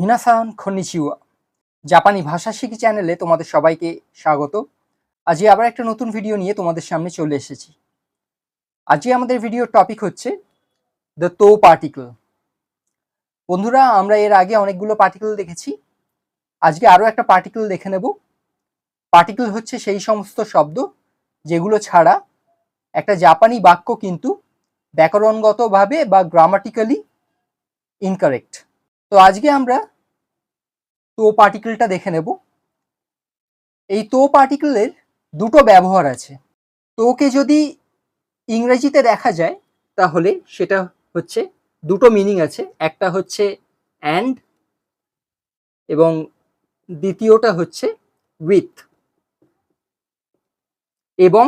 মিনাসান খনিচিওয়া জাপানি ভাষা শিখি চ্যানেলে তোমাদের সবাইকে স্বাগত। আজকে আবার একটা নতুন ভিডিও নিয়ে তোমাদের সামনে চলে এসেছি। আজকে আমাদের ভিডিওর টপিক হচ্ছে দ্য তো পার্টিকেল বন্ধুরা, আমরা এর আগে অনেকগুলো পার্টিকেল দেখেছি। আজকে আরও একটা পার্টিকেল দেখে নেব। পার্টিকেল হচ্ছে সেই সমস্ত শব্দ যেগুলো ছাড়া একটা জাপানি বাক্য কিন্তু ব্যাকরণগতভাবে বা গ্রামাটিক্যালি ইনকারেক্ট তো আজকে আমরা তো পার্টিকেলটা দেখে নেব। এই তো পার্টিকেলের দুটো ব্যবহার আছে। তোকে যদি ইংরেজিতে দেখা যায়, তাহলে সেটা হচ্ছে দুটো মিনিং আছে। একটা হচ্ছে অ্যান্ড এবং দ্বিতীয়টা হচ্ছে উইথ এবং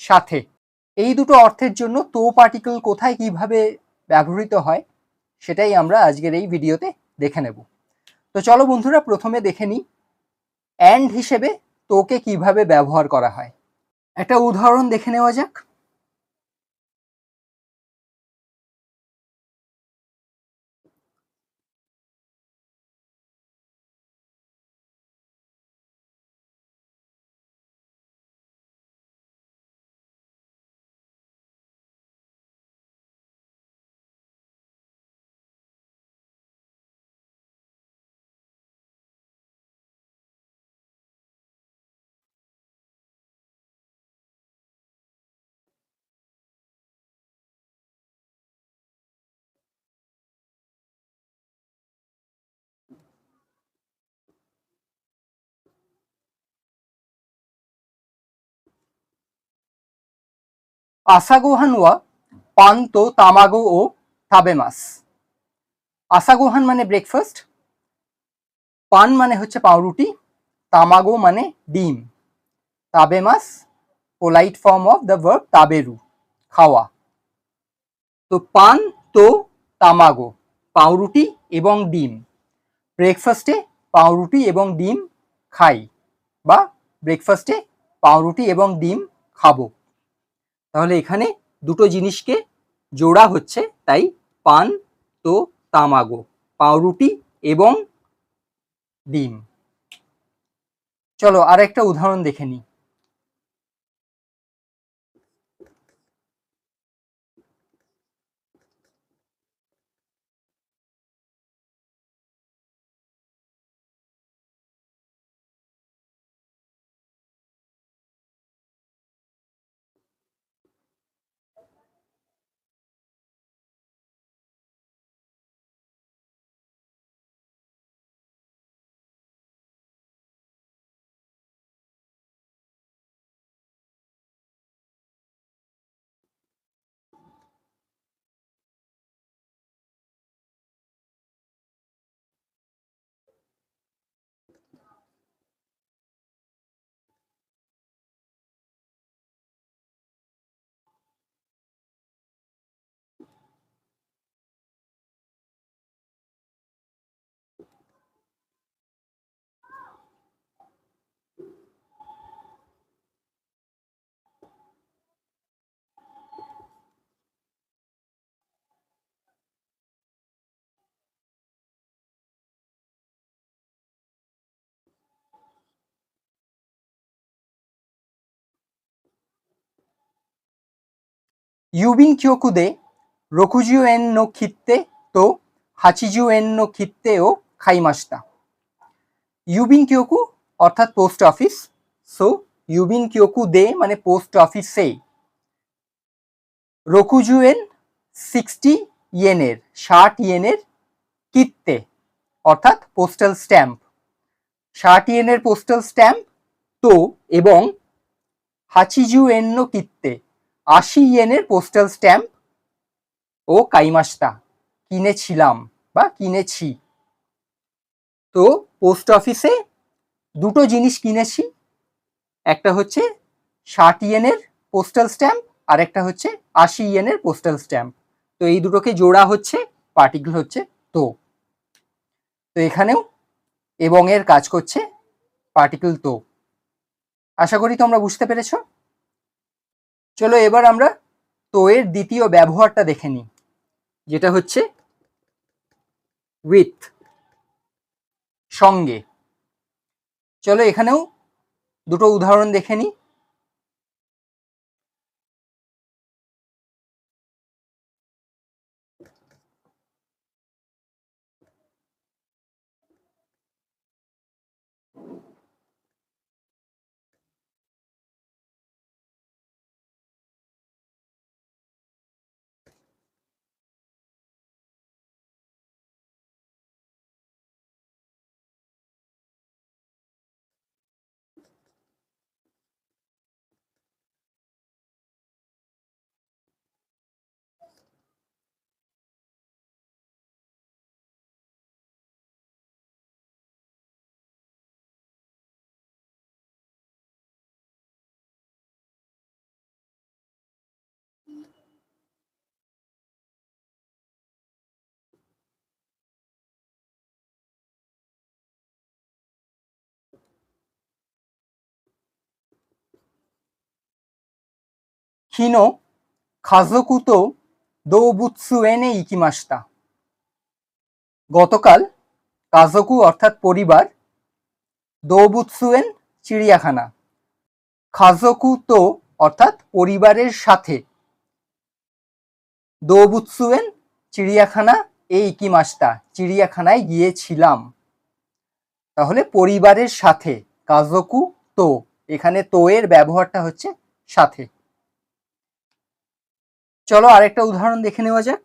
সাথে। এই দুটো অর্থের জন্য তো পার্টিকেল কোথায় কীভাবে ব্যবহৃত হয় সেটাই আমরা আজকের এই ভিডিওতে দেখে নেব। তো চলো বন্ধুরা, প্রথমে দেখে নিই অ্যান্ড হিসেবে তোকে কীভাবে ব্যবহার করা হয়। একটা উদাহরণ দেখে নেওয়া যাক। আসাগোহান ওয়া পান তো তামাগো ও তাবেমাস। আসাগোহান মানে ব্রেকফাস্ট পান মানে হচ্ছে পাউরুটি, তামাগো মানে ডিম। তাবেমাস polite form of the verb তাবেরু, খাওয়া। তো পান, তো, তামাগো, পাউরুটি এবং ডিম। ব্রেকফাস্টে পাউরুটি এবং ডিম খাই বা ব্রেকফাস্টে পাউরুটি এবং ডিম খাব। তাহলে এখানে দুটো জিনিসকে জোড়া হচ্ছে, তাই পান, তো তামাগো, পাউরুটি এবং ডিম। চলো আর একটা উদাহরণ দেখে নিই। ইউবিন কিয়োকুদে রকুজিও এন নো খিত্তে তো হাচিজু এন নো খিত্তে ও খাইমাস্তা। ইউবিন কিয়োকু অর্থাৎ পোস্ট অফিস, সো ইউবিন কিয়োকু দে মানে পোস্ট অফিসে। রকুজুয়েন সিক্সটি ইয়েনের, ষাট ইয়েনের কিত্তে, অর্থাৎ পোস্টাল স্ট্যাম্প। ষাট ইয়েনের পোস্টাল স্ট্যাম্প তো এবং হাচিজু এন্নো কিত্তে আশি ইয়েনের পোস্টাল স্ট্যাম্প ও কাইমাস্তা কিনেছিলাম বা কিনেছি। তো পোস্ট অফিসে দুটো জিনিস কিনেছি, একটা হচ্ছে ষাট ইয়েনের পোস্টাল স্ট্যাম্প আর একটা হচ্ছে আশি ইয়েনের পোস্টাল স্ট্যাম্প তো এই দুটোকে জোড়া হচ্ছে পার্টিকেল হচ্ছে তো। তো এখানেও এবং এর কাজ করছে পার্টিকেল তো। আশা করি তোমরা বুঝতে পেরেছ। চলো এবার আমরা তো এর দ্বিতীয় ব্যবহারটা দেখে নিই, যেটা হচ্ছে উইথ সঙ্গে। চলো এখানেও দুটো উদাহরণ দেখে নিই। হিনো খাজোকুতো দোবুৎসু এনে ইকিমাস্তা গতকাল কাজকু অর্থাৎ পরিবার দোবুৎসুয়েন চিড়িয়াখানা খাজকু তো অর্থাৎ পরিবারের সাথে দোবুৎসুয়েন চিড়িয়াখানা এই ইকিমাস্তা চিড়িয়াখানায় গিয়েছিলাম। তাহলে পরিবারের সাথে কাজকু তো, এখানে তো এর ব্যবহারটা হচ্ছে সাথে। চলো আরেকটা উদাহরণ দেখে নেওয়া যাক।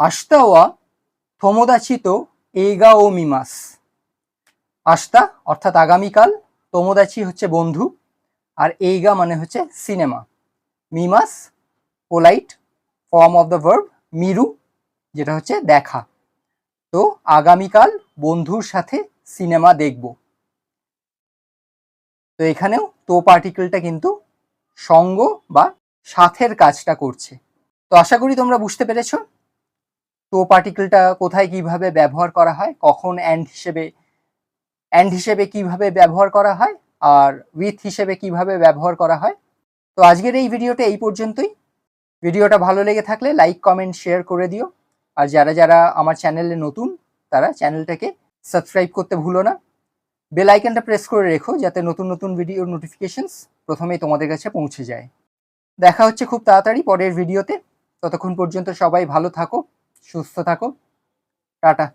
আস্তা ওয়া তোমোদাচি তো এইগা ও মিমাস আস্তা অর্থাৎ আগামীকাল, তোমোদাচি হচ্ছে বন্ধু, আর এইগা মানে হচ্ছে cinema. মিমাস, polite, form of the verb, মিরু, যেটা হচ্ছে দেখা। তো আগামীকাল বন্ধুর সাথে সিনেমা দেখব। তো এখানেও তো পার্টিকেলটা কিন্তু সঙ্গ বা সাথের কাজটা করছে। তো আশা করি তোমরা বুঝতে পেরেছ। তো পার্টিকেলটা কোথায় কীভাবে ব্যবহার করা হয়, কখন অ্যান্ড হিসেবে অ্যান্ড হিসেবে কীভাবে ব্যবহার করা হয়, আর উইথ হিসেবে কীভাবে ব্যবহার করা হয়। তো আজকের এই ভিডিওটা এই পর্যন্তই। ভিডিওটা ভালো লেগে থাকলে লাইক কমেন্ট শেয়ার করে দিও। আর যারা যারা আমার চ্যানেলে নতুন, তারা চ্যানেলটাকে সাবস্ক্রাইব করতে ভুলো না। বেল আইকনটা প্রেস করে রেখো যাতে নতুন নতুন ভিডিওর নোটিফিকেশনস প্রথমেই তোমাদের কাছে পৌঁছে যায়। দেখা হচ্ছে খুব তাড়াতাড়ি পরের ভিডিওতে ততক্ষণ পর্যন্ত সবাই ভালো থাকো। সুস্থ থাকো। টাটা।